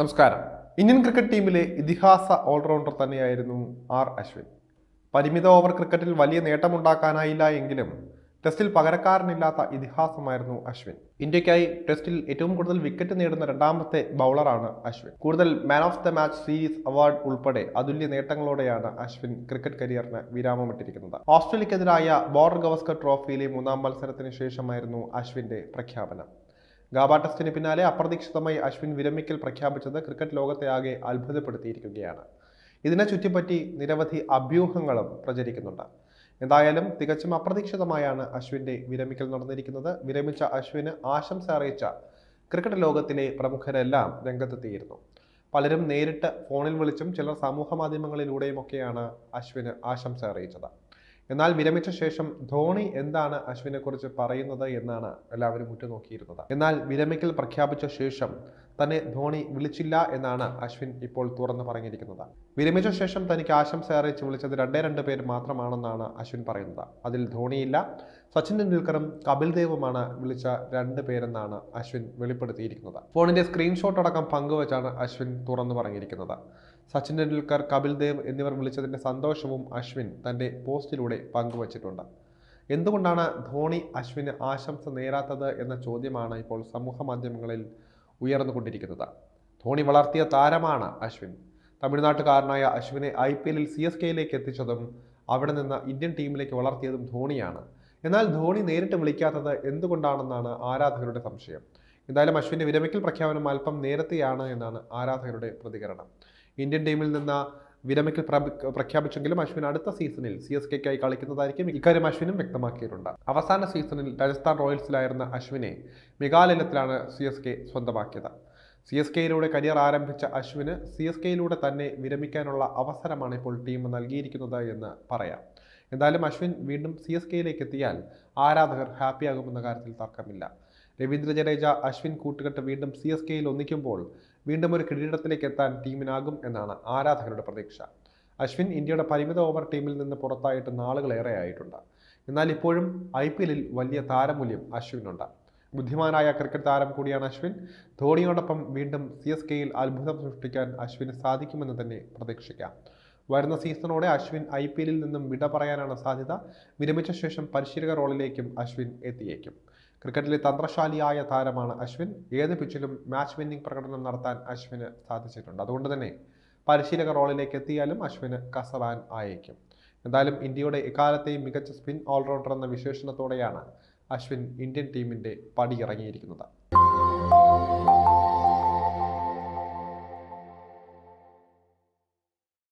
നമസ്കാരം. Indian cricket ടീമിലെ ഇതിഹാസ ഓൾറൗണ്ടർ തന്നെയായിരുന്നു ആർ അശ്വിൻ. പരിമിത ഓവർ ക്രിക്കറ്റിൽ വലിയ നേട്ടമുണ്ടാക്കാനായില്ല എങ്കിലും ടെസ്റ്റിൽ പകരക്കാരനില്ലാത്ത ഇതിഹാസമായിരുന്നു അശ്വിൻ. ഇന്ത്യക്കായി ടെസ്റ്റിൽ ഏറ്റവും കൂടുതൽ വിക്കറ്റ് നേടുന്ന രണ്ടാമത്തെ ബൗളറാണ് അശ്വിൻ. കൂടുതൽ man of the match series award ഉൾപ്പെടെ അതുല്യ നേട്ടങ്ങളോടെയാണ് അശ്വിൻ ക്രിക്കറ്റ് കരിയറിന് വിരാമമിട്ടിരിക്കുന്നത്. ഓസ്ട്രേലിയക്കെതിരായ ബോർഡർ ഗവസ്കർ ട്രോഫിയിലെ മൂന്നാം മത്സരത്തിന് ശേഷമായിരുന്നു അശ്വിന്റെ പ്രഖ്യാപനം. ഗാബ ടെസ്റ്റിന് പിന്നാലെ അപ്രതീക്ഷിതമായി അശ്വിൻ വിരമിക്കൽ പ്രഖ്യാപിച്ചത് ക്രിക്കറ്റ് ലോകത്തെ ആകെ അത്ഭുതപ്പെടുത്തിയിരിക്കുകയാണ്. ഇതിനെ ചുറ്റിപ്പറ്റി നിരവധി അഭ്യൂഹങ്ങളും പ്രചരിക്കുന്നുണ്ട്. എന്തായാലും തികച്ചും അപ്രതീക്ഷിതമായാണ് അശ്വിന്റെ വിരമിക്കൽ നടന്നിരിക്കുന്നത്. വിരമിച്ച അശ്വിന് ആശംസ അറിയിച്ച ക്രിക്കറ്റ് ലോകത്തിലെ പ്രമുഖരെല്ലാം രംഗത്തെത്തിയിരുന്നു. പലരും നേരിട്ട് ഫോണിൽ വിളിച്ചും ചിലർ സമൂഹ മാധ്യമങ്ങളിലൂടെയുമൊക്കെയാണ് അശ്വിന് ആശംസ അറിയിച്ചത്. എന്നാൽ വിരമിച്ച ശേഷം ധോണി എന്താണ് അശ്വിനെ കുറിച്ച് പറയുന്നത് എന്നാണ് എല്ലാവരും ഉറ്റുനോക്കിയിരുന്നത്. എന്നാൽ വിരമിക്കൽ പ്രഖ്യാപിച്ച ശേഷം തന്നെ ധോണി വിളിച്ചില്ല എന്നാണ് അശ്വിൻ ഇപ്പോൾ തുറന്നു പറഞ്ഞിരിക്കുന്നത്. വിരമിച്ച ശേഷം തനിക്ക് ആശംസ അറിയിച്ച് വിളിച്ചത് രണ്ടേ രണ്ട് പേര് മാത്രമാണെന്നാണ് അശ്വിൻ പറയുന്നത്. അതിൽ ധോണിയില്ല സച്ചിൻ ടെണ്ടുൽക്കറും കപിൽ ദേവുമാണ് വിളിച്ച രണ്ട് പേരെന്നാണ് അശ്വിൻ വെളിപ്പെടുത്തിയിരിക്കുന്നത്. ഫോണിന്റെ സ്ക്രീൻഷോട്ട് അടക്കം പങ്കുവച്ചാണ് അശ്വിൻ തുറന്നു പറഞ്ഞിരിക്കുന്നത്. സച്ചിൻ ടെണ്ടുൽക്കർ കപിൽ ദേവ് എന്നിവർ വിളിച്ചതിന്റെ സന്തോഷവും അശ്വിൻ തന്റെ പോസ്റ്റിലൂടെ പങ്കുവച്ചിട്ടുണ്ട്. എന്തുകൊണ്ടാണ് ധോണി അശ്വിന് ആശംസ നേരാത്തത് എന്ന ചോദ്യമാണ് ഇപ്പോൾ സമൂഹ മാധ്യമങ്ങളിൽ ഉയർന്നുകൊണ്ടിരിക്കുന്നത്. ധോണി വളർത്തിയ താരമാണ് അശ്വിൻ. തമിഴ്നാട്ടുകാരനായ അശ്വിനെ ഐ പി എല്ലിൽ സി എസ് കെയിലേക്ക് എത്തിച്ചതും അവിടെ നിന്ന് ഇന്ത്യൻ ടീമിലേക്ക് വളർത്തിയതും ധോണിയാണ്. എന്നാൽ ധോണി നേരിട്ട് വിളിക്കാത്തത് എന്തുകൊണ്ടാണെന്നാണ് ആരാധകരുടെ സംശയം. എന്തായാലും അശ്വിന്റെ വിരമിക്കൽ പ്രഖ്യാപനം അല്പം നേരത്തെയാണ് എന്നാണ് ആരാധകരുടെ പ്രതികരണം. ഇന്ത്യൻ ടീമിൽ നിന്ന് വിരമിക്കൽ പ്രഖ്യാപിച്ചെങ്കിലും അശ്വിൻ അടുത്ത സീസണിൽ സി എസ് കെക്കായി കളിക്കുന്നതായിരിക്കും ഇക്കാര്യം അശ്വിനും വ്യക്തമാക്കിയിട്ടുണ്ട്. അവസാന സീസണിൽ രാജസ്ഥാൻ റോയൽസിലായിരുന്ന അശ്വിനെ മെഗാലയത്തിലാണ് സി എസ് കെ സ്വന്തമാക്കിയത്. സി എസ് കെയിലൂടെ കരിയർ ആരംഭിച്ച അശ്വിന് സി എസ് കെയിലൂടെ തന്നെ വിരമിക്കാനുള്ള അവസരമാണ് ഇപ്പോൾ ടീം നൽകിയിരിക്കുന്നത് എന്ന് പറയാം. എന്തായാലും അശ്വിൻ വീണ്ടും സി എസ് കെയിലേക്ക് എത്തിയാൽ ആരാധകർ ഹാപ്പിയാകുമെന്ന കാര്യത്തിൽ തർക്കമില്ല. രവീന്ദ്ര ജഡേജ അശ്വിൻ കൂട്ടുകെട്ട് വീണ്ടും സി എസ് കെയിൽ ഒന്നിക്കുമ്പോൾ വീണ്ടും ഒരു കിരീടത്തിലേക്ക് എത്താൻ ടീമിനാകും എന്നാണ് ആരാധകരുടെ പ്രതീക്ഷ. അശ്വിൻ ഇന്ത്യയുടെ പരിമിത ഓവർ ടീമിൽ നിന്ന് പുറത്തായിട്ട് നാളുകളേറെ ആയിട്ടുണ്ട്. എന്നാൽ ഇപ്പോഴും ഐ പി എല്ലിൽ വലിയ താരമൂല്യം അശ്വിനുണ്ട്. ബുദ്ധിമാനായ ക്രിക്കറ്റ് താരം കൂടിയാണ് അശ്വിൻ. ധോണിയോടൊപ്പം വീണ്ടും സി എസ് കെയിൽ അത്ഭുതം സൃഷ്ടിക്കാൻ അശ്വിന് സാധിക്കുമെന്ന് തന്നെ പ്രതീക്ഷിക്കാം. വരുന്ന സീസണോടെ അശ്വിൻ ഐ പി എല്ലിൽ നിന്നും വിട പറയാനാണ് സാധ്യത. വിരമിച്ച ശേഷം പരിശീലക റോളിലേക്കും അശ്വിൻ എത്തിയേക്കും. ക്രിക്കറ്റിലെ തന്ത്രശാലിയായ താരമാണ് അശ്വിൻ. ഏത് പിച്ചിലും മാച്ച് വിന്നിംഗ് പ്രകടനം നടത്താൻ അശ്വിന് സാധിച്ചിട്ടുണ്ട്. അതുകൊണ്ട് തന്നെ പരിശീലക റോളിലേക്ക് എത്തിയാലും അശ്വിന് കസറാൻ ആയേക്കും. എന്തായാലും ഇന്ത്യയുടെ എക്കാലത്തെയും മികച്ച സ്പിൻ ഓൾറൗണ്ടർ എന്ന വിശേഷണത്തോടെയാണ് അശ്വിൻ ഇന്ത്യൻ ടീമിന്റെ പടിയിറങ്ങിയിരിക്കുന്നത്.